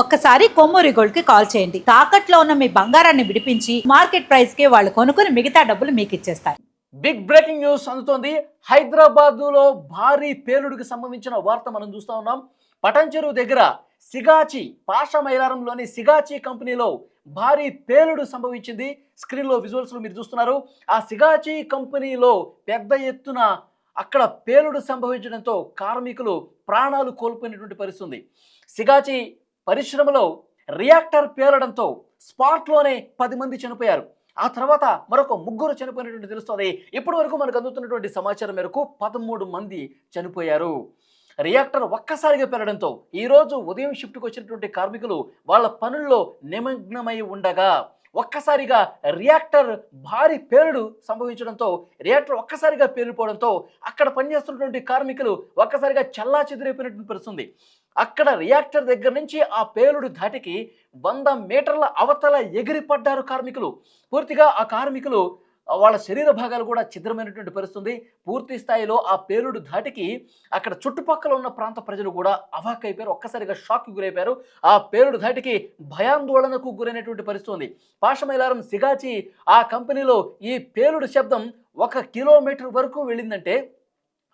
ఒక్కసారి కొమ్మూరి గోల్డ్కి కాల్ చేయండి. తాకట్లో ఉన్న మీ బంగారాన్ని విడిపించి మార్కెట్ ప్రైస్కి వాళ్ళు కొనుక్కుని మిగతా డబ్బులు మీకు ఇచ్చేస్తారు బిగ్ బ్రేకింగ్ న్యూస్ అందుతోంది. హైదరాబాదులో భారీ పేలుడికి సంబంధించిన వార్త మనం చూస్తా ఉన్నాం. పటంచెరు దగ్గర సిగాచి పాష మైలారంలోని సిగాచి కంపెనీలో భారీ పేలుడు సంభవించింది. స్క్రీన్లో విజువల్స్లో మీరు చూస్తున్నారు. ఆ సిగాచి కంపెనీలో పెద్ద ఎత్తున అక్కడ పేలుడు సంభవించడంతో కార్మికులు ప్రాణాలు కోల్పోయినటువంటి పరిస్థితి సిగాచి పరిశ్రమలో రియాక్టర్ పేలడంతో స్పాట్లోనే పది మంది చనిపోయారు. ఆ తర్వాత మరొక ముగ్గురు చనిపోయినటువంటి తెలుస్తుంది. ఇప్పటి వరకు మనకు అందుతున్నటువంటి సమాచారం మేరకు పదమూడు మంది చనిపోయారు. రియాక్టర్ ఒక్కసారిగా పెరగడంతో ఈరోజు ఉదయం షిఫ్ట్కి వచ్చినటువంటి కార్మికులు వాళ్ళ పనుల్లో నిమగ్నమై ఉండగా ఒక్కసారిగా రియాక్టర్ భారీ పేలుడు సంభవించడంతో రియాక్టర్ ఒక్కసారిగా పేలిపోవడంతో అక్కడ పనిచేస్తున్నటువంటి కార్మికులు ఒక్కసారిగా చల్లా చెదిరైపోయినట్టు పరిస్థితుంది అక్కడ రియాక్టర్ దగ్గర నుంచి ఆ పేలుడు ధాటికి వంద మీటర్ల అవతల ఎగిరిపడ్డారు కార్మికులు. పూర్తిగా ఆ కార్మికులు వాళ్ళ శరీర భాగాలు కూడా ఛిద్రమైనటువంటి పరిస్థితుంది. పూర్తి స్థాయిలో ఆ పేలుడు ధాటికి అక్కడ చుట్టుపక్కల ఉన్న ప్రాంత ప్రజలు కూడా అవాక్ అయిపోయారు ఒక్కసారిగా షాక్కి గురైపోయారు. ఆ పేలుడు ధాటికి భయాందోళనకు గురైనటువంటి పరిస్థితుంది. పాషమైలారం సిగాచి ఆ కంపెనీలో ఈ పేలుడు శబ్దం ఒక కిలోమీటర్ వరకు వెళ్ళిందంటే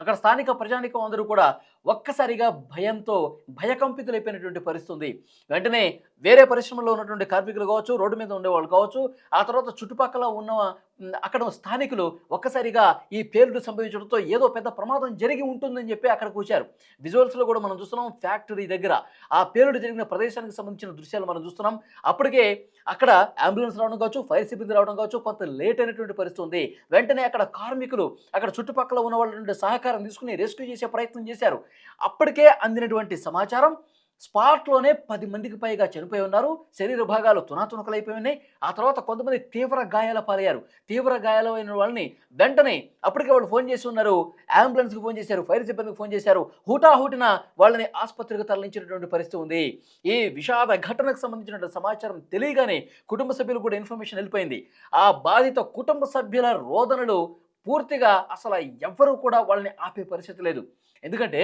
అక్కడ స్థానిక ప్రజానికం అందరూ కూడా ఒక్కసారిగా భయంతో భయకంపితులైపోయినటువంటి పరిస్థితి ఉంది వెంటనే వేరే పరిశ్రమలో ఉన్నటువంటి కార్మికులు కావచ్చు రోడ్డు మీద ఉండేవాళ్ళు కావచ్చు ఆ తర్వాత చుట్టుపక్కల ఉన్న అక్కడ స్థానికులు ఒక్కసారిగా ఈ పేలుడు సంభవించడంతో ఏదో పెద్ద ప్రమాదం జరిగి ఉంటుందని చెప్పి అక్కడికి వచ్చారు విజువల్స్లో కూడా మనం చూస్తున్నాం ఫ్యాక్టరీ దగ్గర ఆ పేలుడు జరిగిన ప్రదేశానికి సంబంధించిన దృశ్యాలు మనం చూస్తున్నాం. అప్పటికే అక్కడ అంబులెన్స్ రావడం కావచ్చు ఫైర్ సిబ్బంది రావడం కావచ్చు కొంత లేట్ అయినటువంటి పరిస్థితి ఉంది వెంటనే అక్కడ కార్మికులు అక్కడ చుట్టుపక్కల ఉన్న వాళ్ళ నుండి సహకారం తీసుకుని రెస్క్యూ చేసే ప్రయత్నం చేశారు. అప్పటికే అందినటువంటి సమాచారం. స్పాట్లోనే పది మందికి పైగా చనిపోయి ఉన్నారు. శరీర భాగాలు తునాతునకలైపోయి ఉన్నాయి. ఆ తర్వాత కొంతమంది తీవ్ర గాయాల పాలయ్యారు. తీవ్ర గాయాలైన వాళ్ళని వెంటనే అప్పటికే వాళ్ళు ఫోన్ చేసి ఉన్నారు. అంబులెన్స్కి ఫోన్ చేశారు. ఫైర్ సిబ్బందికి ఫోన్ చేశారు. హుటాహుటిన వాళ్ళని ఆసుపత్రికి తరలించినటువంటి పరిస్థితి ఉంది. ఈ విషాద ఘటనకు సంబంధించినటువంటి సమాచారం తెలియగానే కుటుంబ సభ్యులు కూడా ఇన్ఫర్మేషన్ వెళ్ళిపోయింది. ఆ బాధిత కుటుంబ సభ్యుల రోదనలు పూర్తిగా అసలు ఎవ్వరూ కూడా వాళ్ళని ఆపే పరిస్థితి లేదు. ఎందుకంటే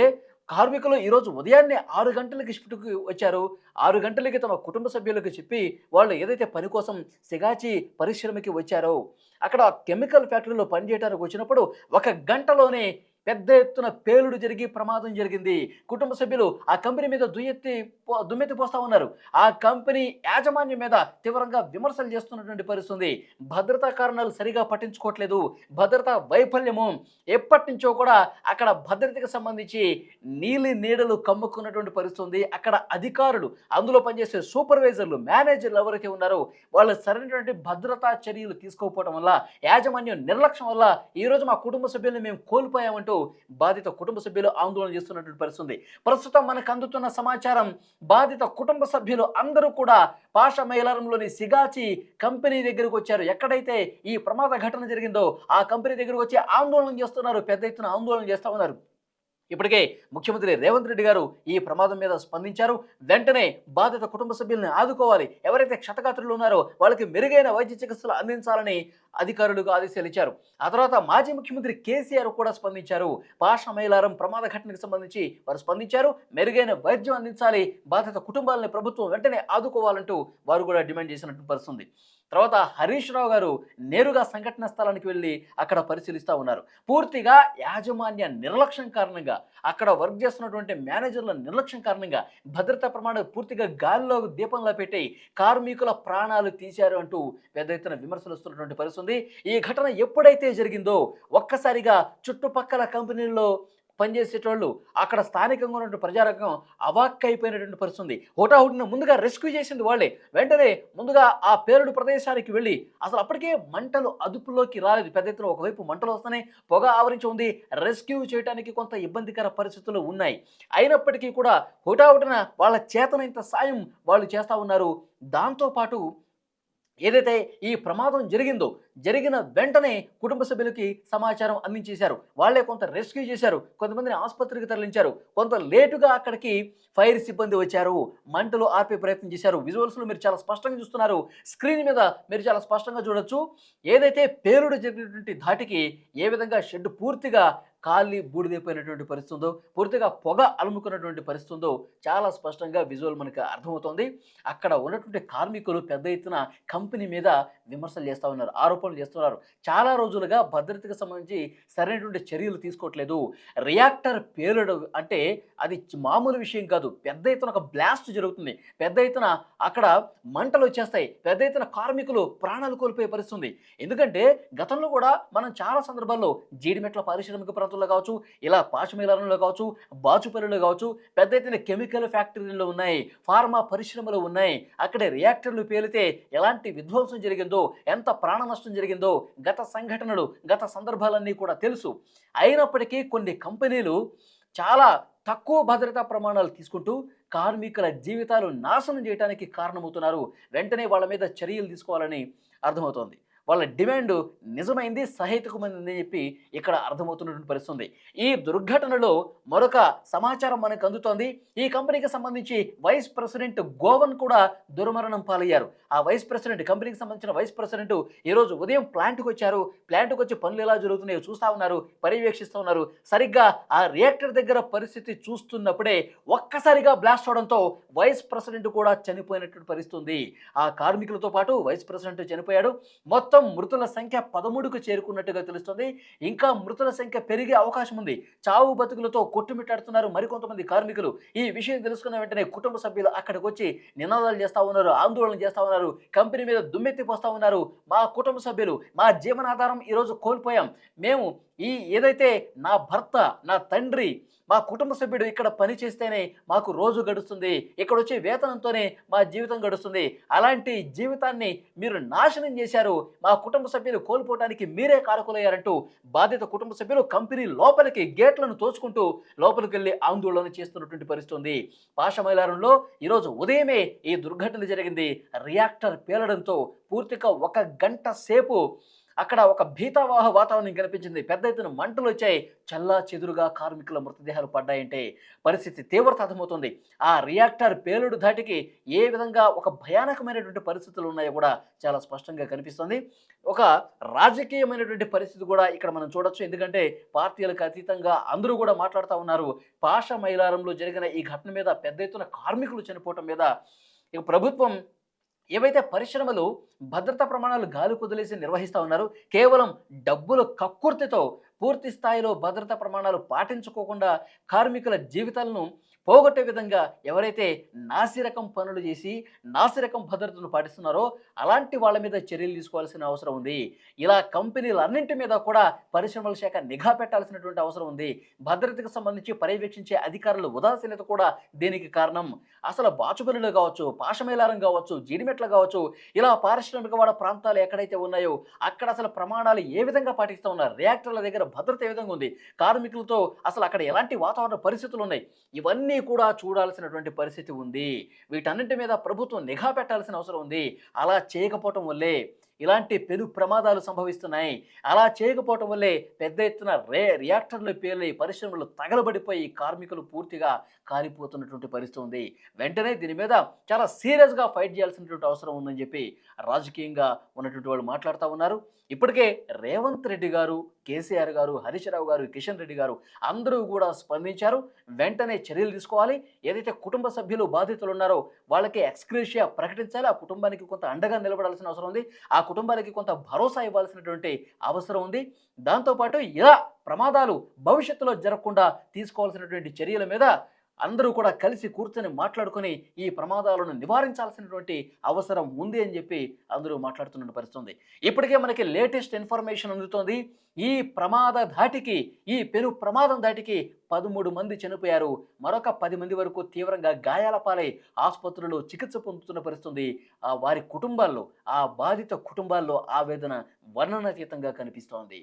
కార్మికులు ఈరోజు ఉదయాన్నే ఆరు గంటలకి షిఫ్ట్కి వచ్చారు. ఆరు గంటలకి తమ కుటుంబ సభ్యులకు చెప్పి వాళ్ళు ఏదైతే పని కోసం సిగాచి పరిశ్రమకి వచ్చారో అక్కడ కెమికల్ ఫ్యాక్టరీలో పనిచేయడానికి వచ్చినప్పుడు ఒక గంటలోనే పెద్ద ఎత్తున పేలుడు జరిగి ప్రమాదం జరిగింది. కుటుంబ సభ్యులు ఆ కంపెనీ మీద దుయ్యెత్తి పో- దుమ్మెత్తి పోస్తా ఉన్నారు. ఆ కంపెనీ యాజమాన్యం మీద తీవ్రంగా విమర్శలు చేస్తున్నటువంటి పరిస్థితుంది. భద్రతా కారణాలు సరిగా పట్టించుకోవట్లేదు. భద్రతా వైఫల్యము ఎప్పటి నుంచో కూడా అక్కడ భద్రతకు సంబంధించి నీలి నీడలు కమ్ముకున్నటువంటి పరిస్థితుంది. అక్కడ అధికారులు అందులో పనిచేసే సూపర్వైజర్లు మేనేజర్లు ఎవరైతే ఉన్నారో వాళ్ళు సరైనటువంటి భద్రతా చర్యలు తీసుకోకపోవడం వల్ల యాజమాన్యం నిర్లక్ష్యం వల్ల ఈరోజు మా కుటుంబ సభ్యుల్ని మేము కోల్పోయామంటూ బాధిత కుటుంబ సభ్యులు ఆందోళన చేస్తున్నటువంటి పరిస్థితి ప్రస్తుతం మనకు అందుతున్న సమాచారం బాధిత కుటుంబ సభ్యులు అందరూ కూడా పాష మైలారంలోని సిగాచి కంపెనీ దగ్గరకు వచ్చారు. ఎక్కడైతే ఈ ప్రమాద ఘటన జరిగిందో ఆ కంపెనీ దగ్గరకు వచ్చి ఆందోళన చేస్తున్నారు. పెద్ద ఎత్తున ఆందోళన చేస్తూ ఉన్నారు. ఇప్పటికే ముఖ్యమంత్రి రేవంత్ రెడ్డి గారు ఈ ప్రమాదం మీద స్పందించారు. వెంటనే బాధిత కుటుంబ సభ్యుల్ని ఆదుకోవాలి. ఎవరైతే క్షతగాత్రులు ఉన్నారో వాళ్ళకి మెరుగైన వైద్య చికిత్సలు అందించాలని అధికారులకు ఆదేశాలు ఇచ్చారు. ఆ తర్వాత మాజీ ముఖ్యమంత్రి కేసీఆర్ కూడా స్పందించారు. పాష మైలారం ప్రమాద ఘటనకు సంబంధించి వారు స్పందించారు. మెరుగైన వైద్యం అందించాలి. బాధిత కుటుంబాలని ప్రభుత్వం వెంటనే ఆదుకోవాలంటూ వారు కూడా డిమాండ్ చేసినట్టు పరిస్థితుంది తర్వాత హరీష్ రావు గారు నేరుగా సంఘటన స్థలానికి వెళ్ళి అక్కడ పరిశీలిస్తూ ఉన్నారు. పూర్తిగా యాజమాన్య నిర్లక్ష్యం కారణంగా అక్కడ వర్క్ చేస్తున్నటువంటి మేనేజర్ల నిర్లక్ష్యం కారణంగా భద్రతా ప్రమాణాలు పూర్తిగా గాలిలో దీపంలో పెట్టి కార్మికుల ప్రాణాలు తీశారు అంటూ పెద్ద ఎత్తున విమర్శలు వస్తున్నటువంటి పరిస్థితి ఈ ఘటన ఎప్పుడైతే జరిగిందో ఒక్కసారిగా చుట్టుపక్కల కంపెనీల్లో పనిచేసేటోళ్ళు అక్కడ స్థానికంగా ఉన్నటువంటి ప్రజారకం అవాక్ అయిపోయినటువంటి పరిస్థితి హుటాహుటిన ముందుగా రెస్క్యూ చేసింది వాళ్ళే. వెంటనే ముందుగా ఆ పేరుడు ప్రదేశానికి వెళ్ళి అసలు అప్పటికే మంటలు అదుపులోకి రాలేదు. పెద్ద ఎత్తున ఒకవైపు మంటలు వస్తున్నాయి పొగ ఆవరించి ఉంది. రెస్క్యూ చేయడానికి కొంత ఇబ్బందికర పరిస్థితులు ఉన్నాయి. అయినప్పటికీ కూడా హుటాహుటిన వాళ్ళ చేతనంత సాయం వాళ్ళు చేస్తూ ఉన్నారు. దాంతోపాటు ఏదైతే ఈ ప్రమాదం జరిగిందో జరిగిన వెంటనే కుటుంబ సభ్యులకి సమాచారం అందించేశారు. వాళ్ళే కొంత రెస్క్యూ చేశారు. కొంతమందిని ఆసుపత్రికి తరలించారు. కొంత లేటుగా అక్కడికి ఫైర్ సిబ్బంది వచ్చారు. మంటలు ఆర్పే ప్రయత్నం చేశారు. విజువల్స్లో మీరు చాలా స్పష్టంగా చూస్తున్నారు. స్క్రీన్ మీద మీరు చాలా స్పష్టంగా చూడొచ్చు. ఏదైతే పేలుడు జరిగినటువంటి ధాటికి ఏ విధంగా షెడ్ పూర్తిగా కాలి బూడిదైపోయినటువంటి పరిస్థితి ఉందో పూర్తిగా పొగ అలుముకున్నటువంటి పరిస్థితి ఉందో చాలా స్పష్టంగా విజువల్ మనకు అర్థమవుతోంది. అక్కడ ఉన్నటువంటి కార్మికులు పెద్ద ఎత్తున కంపెనీ మీద విమర్శలు చేస్తూ ఉన్నారు ఆరోపణలు చేస్తున్నారు చాలా రోజులుగా భద్రతకు సంబంధించి సరైనటువంటి చర్యలు తీసుకోవట్లేదు. రియాక్టర్ పేలడం అంటే అది మామూలు విషయం కాదు. పెద్ద ఎత్తున ఒక బ్లాస్ట్ జరుగుతుంది. పెద్ద ఎత్తున అక్కడ మంటలు వచ్చేస్తాయి. పెద్ద ఎత్తున కార్మికులు ప్రాణాలు కోల్పోయే పరిస్థితుంది. ఎందుకంటే గతంలో కూడా మనం చాలా సందర్భాల్లో జీడిమెట్ల పారిశ్రామిక ప్రాంతాల్లో కావచ్చు ఇలా పాశమీలంలో కావచ్చు బాచుపల్లిలో కావచ్చు పెద్ద ఎత్తున కెమికల్ ఫ్యాక్టరీలు ఉన్నాయి ఫార్మా పరిశ్రమలు ఉన్నాయి. అక్కడ రియాక్టర్లు పేలితే ఎలాంటి విధ్వంసం జరిగిందో ఎంత ప్రాణ నష్టం జరిగిందో గత సంఘటనలు గత సందర్భాలన్నీ కూడా తెలుసు. అయినప్పటికీ కొన్ని కంపెనీలు చాలా తక్కువ భద్రతా ప్రమాణాలు తీసుకుంటూ కార్మికుల జీవితాలు నాశనం చేయడానికి కారణమవుతున్నారు. వెంటనే వాళ్ళ మీద చర్యలు తీసుకోవాలని అర్థమవుతోంది. వాళ్ళ డిమాండ్ నిజమైంది సహేతుకమైంది అని చెప్పి ఇక్కడ అర్థమవుతున్నటువంటి పరిస్థితుంది. ఈ దుర్ఘటనలో మరొక సమాచారం మనకు అందుతోంది. ఈ కంపెనీకి సంబంధించి వైస్ ప్రెసిడెంట్ గోవన్ కూడా దుర్మరణం పాలయ్యారు. ఆ వైస్ ప్రెసిడెంట్ కంపెనీకి సంబంధించిన వైస్ ప్రెసిడెంట్ ఈరోజు ఉదయం ప్లాంట్కి వచ్చారు. ప్లాంట్కి వచ్చి పనులు ఎలా జరుగుతున్నాయో చూస్తూ ఉన్నారు పర్యవేక్షిస్తూ ఉన్నారు. సరిగ్గా ఆ రియాక్టర్ దగ్గర పరిస్థితి చూస్తున్నప్పుడే ఒక్కసారిగా బ్లాస్ట్ అవడంతో వైస్ ప్రెసిడెంట్ కూడా చనిపోయినటువంటి పరిస్థితి ఆ కార్మికులతో పాటు వైస్ ప్రెసిడెంట్ చనిపోయాడు. మొత్తం మొత్తం మృతుల సంఖ్య పదమూడుకు చేరుకున్నట్టుగా తెలుస్తుంది. ఇంకా మృతుల సంఖ్య పెరిగే అవకాశం ఉంది. చావు బతుకులతో కొట్టుమిట్టాడుతున్నారు మరికొంతమంది కార్మికులు. ఈ విషయం తెలుసుకున్న వెంటనే కుటుంబ సభ్యులు అక్కడికి వచ్చి నినాదాలు చేస్తూ ఉన్నారు ఆందోళన చేస్తూ ఉన్నారు కంపెనీ మీద దుమ్మెత్తి పోస్తూ ఉన్నారు. మా కుటుంబ సభ్యులు మా జీవనాధారం ఈరోజు కోల్పోయాం. మేము ఈ ఏదైతే నా భర్త నా తండ్రి మా కుటుంబ సభ్యుడు ఇక్కడ పని చేస్తేనే మాకు రోజు గడుస్తుంది. ఇక్కడ వచ్చే వేతనంతోనే మా జీవితం గడుస్తుంది. అలాంటి జీవితాన్ని మీరు నాశనం చేశారు. మా కుటుంబ సభ్యులు కోల్పోవడానికి మీరే కారకులయ్యారంటూ బాధిత కుటుంబ సభ్యులు కంపెనీ లోపలికి గేట్లను తోచుకుంటూ లోపలికి వెళ్ళి ఆందోళన చేస్తున్నటువంటి పరిస్థితి ఉంది పాషమైలారంలో ఈరోజు ఉదయమే ఈ దుర్ఘటన జరిగింది. రియాక్టర్ పేలడంతో పూర్తిగా ఒక గంట సేపు అక్కడ ఒక భీతావాహ వాతావరణం కనిపించింది. పెద్ద ఎత్తున మంటలు వచ్చాయి. చల్లా చెదురుగా కార్మికుల మృతదేహాలు పడ్డాయంటే పరిస్థితి తీవ్రత అర్థమవుతుంది ఆ రియాక్టర్ పేలుడు ధాటికి ఏ విధంగా ఒక భయానకమైనటువంటి పరిస్థితులు ఉన్నాయో కూడా చాలా స్పష్టంగా కనిపిస్తుంది. ఒక రాజకీయమైనటువంటి పరిస్థితి కూడా ఇక్కడ మనం చూడొచ్చు. ఎందుకంటే పార్టీలకు అతీతంగా అందరూ కూడా మాట్లాడుతూ ఉన్నారు. పాష మైలారంలో జరిగిన ఈ ఘటన మీద పెద్ద ఎత్తున కార్మికులు చనిపోవటం మీద. ఇక ప్రభుత్వం ఏవైతే పరిశ్రమలు భద్రతా ప్రమాణాలు గాలి కుదిలేసి నిర్వహిస్తూ ఉన్నారు కేవలం డబ్బుల కక్కుర్తితో పూర్తి స్థాయిలో భద్రతా ప్రమాణాలు పాటించుకోకుండా కార్మికుల జీవితాలను పోగొట్టే విధంగా ఎవరైతే నాసిరకం పనులు చేసి నాసిరకం భద్రతను పాటిస్తున్నారో అలాంటి వాళ్ళ మీద చర్యలు తీసుకోవాల్సిన అవసరం ఉంది. ఇలా కంపెనీలన్నింటి మీద కూడా పరిశ్రమల శాఖ నిఘా పెట్టాల్సినటువంటి అవసరం ఉంది. భద్రతకు సంబంధించి పర్యవేక్షించే అధికారుల ఉదాసీనత కూడా దీనికి కారణం. అసలు బాచుపల్లిలో కావచ్చు పాషమేలారం కావచ్చు జీడిమెట్ల కావచ్చు ఇలా పారిశ్రామిక వాడ ప్రాంతాలు ఎక్కడైతే ఉన్నాయో అక్కడ అసలు ప్రమాణాలు ఏ విధంగా పాటిస్తూ ఉన్నారు? రియాక్టర్ల దగ్గర భద్రత ఏ విధంగా ఉంది? కార్మికులతో అసలు అక్కడ ఎలాంటి వాతావరణ పరిస్థితులు ఉన్నాయి? ఇవన్నీ కూడా చూడాల్సినటువంటి పరిస్థితి ఉంది. వీటన్నింటి మీద ప్రభుత్వం నిఘా పెట్టాల్సిన అవసరం ఉంది. అలా చేయకపోవటం వల్లే ఇలాంటి పెను ప్రమాదాలు సంభవిస్తున్నాయి. అలా చేయకపోవటం వల్లే పెద్ద ఎత్తున రే రియాక్టర్లు పేలి పరిశ్రమలు తగలబడిపోయి కార్మికులు పూర్తిగా కాలిపోతున్నటువంటి పరిస్థితి ఉంది. వెంటనే దీని మీద చాలా సీరియస్గా ఫైట్ చేయాల్సినటువంటి అవసరం ఉందని చెప్పి రాజకీయంగా ఉన్నటువంటి వాళ్ళు మాట్లాడుతూ ఉన్నారు. ఇప్పటికే రేవంత్ రెడ్డి గారు కేసీఆర్ గారు హరీష్ రావు గారు కిషన్ రెడ్డి గారు అందరూ కూడా స్పందించారు. వెంటనే చర్యలు తీసుకోవాలి. ఏదైతే కుటుంబ సభ్యులు బాధితులు ఉన్నారో వాళ్ళకి ఎక్స్క్రేషియా ప్రకటించాలి. ఆ కుటుంబానికి కొంత అండగా నిలబడాల్సిన అవసరం ఉంది. ఆ కుటుంబానికి కొంత భరోసా ఇవ్వాల్సినటువంటి అవసరం ఉంది. దాంతోపాటు ఇలా ప్రమాదాలు భవిష్యత్తులో జరగకుండా తీసుకోవాల్సినటువంటి చర్యల మీద అందరూ కూడా కలిసి కూర్చొని మాట్లాడుకొని ఈ ప్రమాదాలను నివారించాల్సినటువంటి అవసరం ఉంది అని చెప్పి అందరూ మాట్లాడుతున్న పరిస్థితుంది. ఇప్పటికే మనకి లేటెస్ట్ ఇన్ఫర్మేషన్ అందుతోంది. ఈ ప్రమాద ధాటికి ఈ పెను ప్రమాదం ధాటికి పదమూడు మంది చనిపోయారు. మరొక పది మంది వరకు తీవ్రంగా గాయాల పాలై ఆసుపత్రుల్లో చికిత్స పొందుతున్న పరిస్థితుంది. ఆ వారి కుటుంబాల్లో ఆ బాధిత కుటుంబాల్లో ఆవేదన వర్ణనాతీతంగా కనిపిస్తోంది.